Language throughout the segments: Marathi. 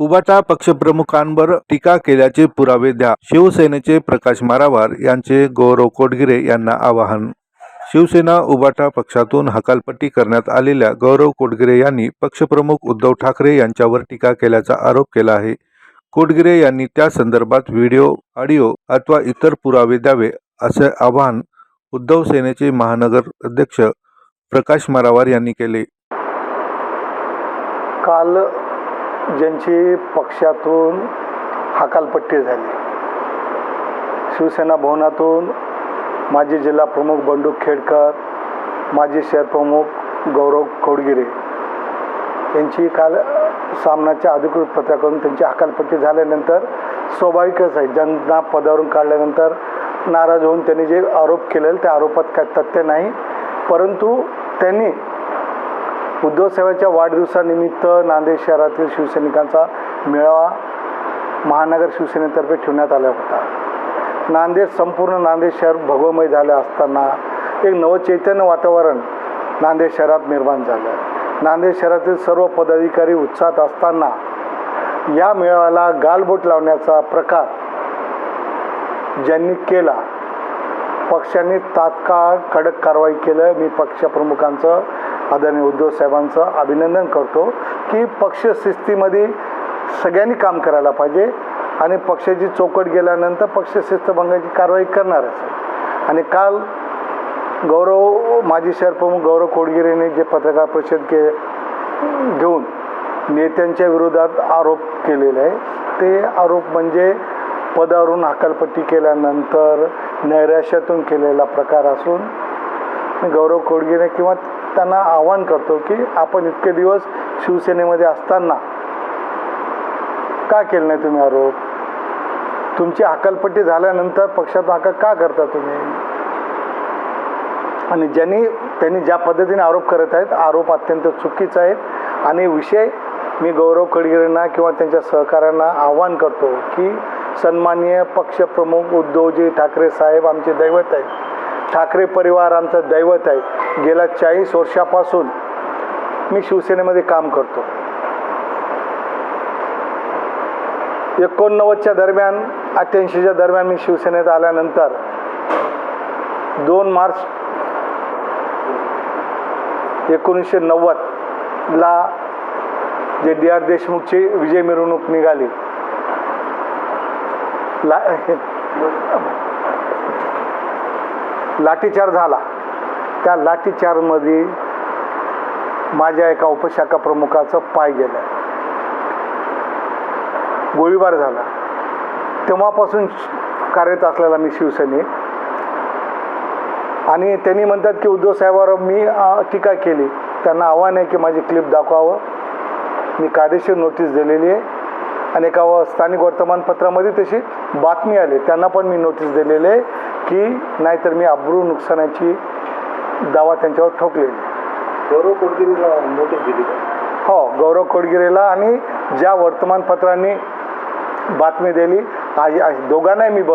उबाटा पक्षप्रमुखांवर टीका केल्याचे पुरावे द्या. शिवसेनेचे प्रकाश मारावार यांचे गौरव कोटगिरे यांना आवाहन. शिवसेना उबाटा पक्षातून हकालपट्टी करण्यात आलेल्या गौरव कोटगिरे यांनी पक्षप्रमुख उद्धव ठाकरे यांच्यावर टीका केल्याचा आरोप केला आहे. कोटगिरे यांनी त्या संदर्भात व्हिडिओ ऑडिओ अथवा इतर पुरावे द्यावे असे आवाहन उद्धव सेनेचे महानगर अध्यक्ष प्रकाश मारावार यांनी केले. काल ज्यांची पक्षातून हकालपट्टी झाली. शिवसेना भवनातून माजी जिल्हा प्रमुख बंडू खेडकर माजी शहरप्रमुख गौरव खोडगिरे यांची काल सामनाच्या अधिकृत पत्राकडून त्यांची हकालपट्टी झाल्यानंतर स्वाभाविकच आहे. ज्यांना पदावरून काढल्यानंतर नाराज होऊन त्यांनी जे आरोप केलेले त्या आरोपात काय तथ्य नाही. परंतु त्यांनी उद्धव साहेबांच्या वाढदिवसानिमित्त नांदेड शहरातील शिवसैनिकांचा मेळावा महानगर शिवसेनेतर्फे ठेवण्यात आला होता. नांदेड संपूर्ण नांदेड शहर भगवमय झाले असताना एक नवचैतन्य वातावरण नांदेड शहरात निर्माण झालं. नांदेड शहरातील सर्व पदाधिकारी उत्साहात असताना या मेळाव्याला गालबोट लावण्याचा प्रकार ज्यांनी केला पक्षाने तात्काळ कडक कारवाई केलं. मी पक्षप्रमुखांचं आदरणीय उद्धव साहेबांचं अभिनंदन करतो की पक्ष शिस्तीमध्ये सगळ्यांनी काम करायला पाहिजे आणि पक्षाची चौकट गेल्यानंतर पक्ष शिस्तभंगाची कारवाई करणारच असेल आणि काल गौरव माजी शहरप्रमुख गौरव कोडगिरेने जे पत्रकार परिषद के घेऊन नेत्यांच्या विरोधात आरोप केलेले आहे ते आरोप म्हणजे पदावरून हकालपट्टी केल्यानंतर नैराश्यातून केलेला प्रकार असून गौरव कोडगिरे किंवा त्यांना आवाहन करतो की आपण इतके दिवस शिवसेनेमध्ये असताना का केलं नाही तुम्ही आरोप? तुमची हकालपट्टी झाल्यानंतर पक्षात हका का करता तुम्ही? आणि ज्यांनी त्यांनी ज्या पद्धतीने आरोप करत आहेत आरोप अत्यंत चुकीचा आहेत. आणि विषय मी गौरव खडगिरेंना किंवा त्यांच्या सहकाऱ्यांना आवाहन करतो की सन्माननीय पक्षप्रमुख उद्धवजी ठाकरे साहेब आमचे दैवत आहेत. ठाकरे परिवार आमचं दैवत आहे. गेल्या चाळीस वर्षापासून मी शिवसेनेमध्ये काम करतो. एकोणनव्वदच्या दरम्यान अठ्ठ्याऐंशीच्या दरम्यान मी शिवसेनेत आल्यानंतर दोन मार्च एकोणीसशे नव्वदला जे डी आर देशमुखची विजय मिरवणूक निघाली. ला लाठीचार झाला. त्या लाठीचारमध्ये माझ्या एका उपशाखा प्रमुखाचं पाय गेलं. गोळीबार झाला. तेव्हापासून कार्यरत असलेला मी शिवसैनिक. आणि त्यांनी म्हणतात की उद्धव साहेबावर मी टीका केली. त्यांना आव्हान आहे की माझी क्लिप दाखवावं. मी कायदेशीर नोटीस दिलेली आहे. आणि एका व- स्थानिक वर्तमानपत्रामध्ये तशी बातमी आली. त्यांना पण मी नोटीस दिलेली आहे की नाहीतर मी अब्रू नुकसानाची दावा त्यांच्यावर ठोकलेली. गौरव कोडगिरीला नोटीस दिली का? हो गौरव कोडगिरेला आणि ज्या वर्तमानपत्रांनी बातमी दिली आज आज दोघांनाही मी ब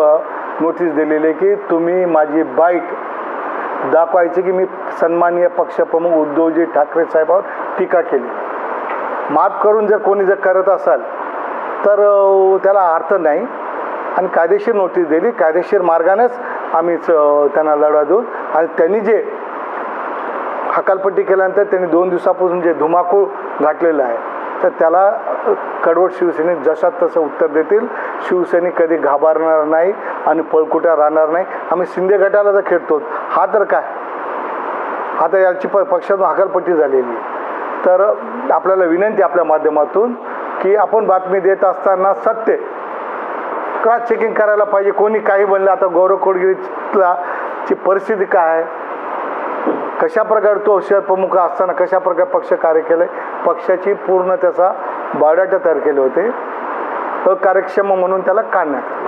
नोटीस दिलेली आहे की तुम्ही माझी बाईट दाखवायची की मी सन्माननीय पक्षप्रमुख उद्धवजी ठाकरे साहेबांवर टीका केली. माफ करून जर कोणी जर करत असाल तर अ, त्याला अर्थ नाही. आणि कायदेशीर नोटीस दिली. कायदेशीर मार्गानेच आम्ही त्यांना लढा देऊ. आणि त्यांनी जे हकालपट्टी केल्यानंतर त्यांनी दोन दिवसापासून जे धुमाकूळ घातलेलं आहे तर त्याला कडवट शिवसैनिक जशात तसं उत्तर देतील. शिवसैनिक कधी घाबरणार नाही आणि पळकुट्या राहणार नाही. आम्ही शिंदे गटाला तर खेळतो हा तर काय? हा तर याची प पक्षातून हकालपट्टी झालेली तर आपल्याला विनंती आपल्या माध्यमातून की आपण बातमी देत असताना सत्य क्रॉस चेकिंग करायला पाहिजे. कोणी काही बनलं आता गौरव कोडगिरीला ची परिस्थिती काय आहे? कशा प्रकारे तो शहर प्रमुख असताना कशा प्रकारे पक्ष कार्य केलं पक्षाची पूर्ण त्याचा बायोडाटा तयार केले होते. अकार्यक्षम म्हणून त्याला काढण्यात आलं.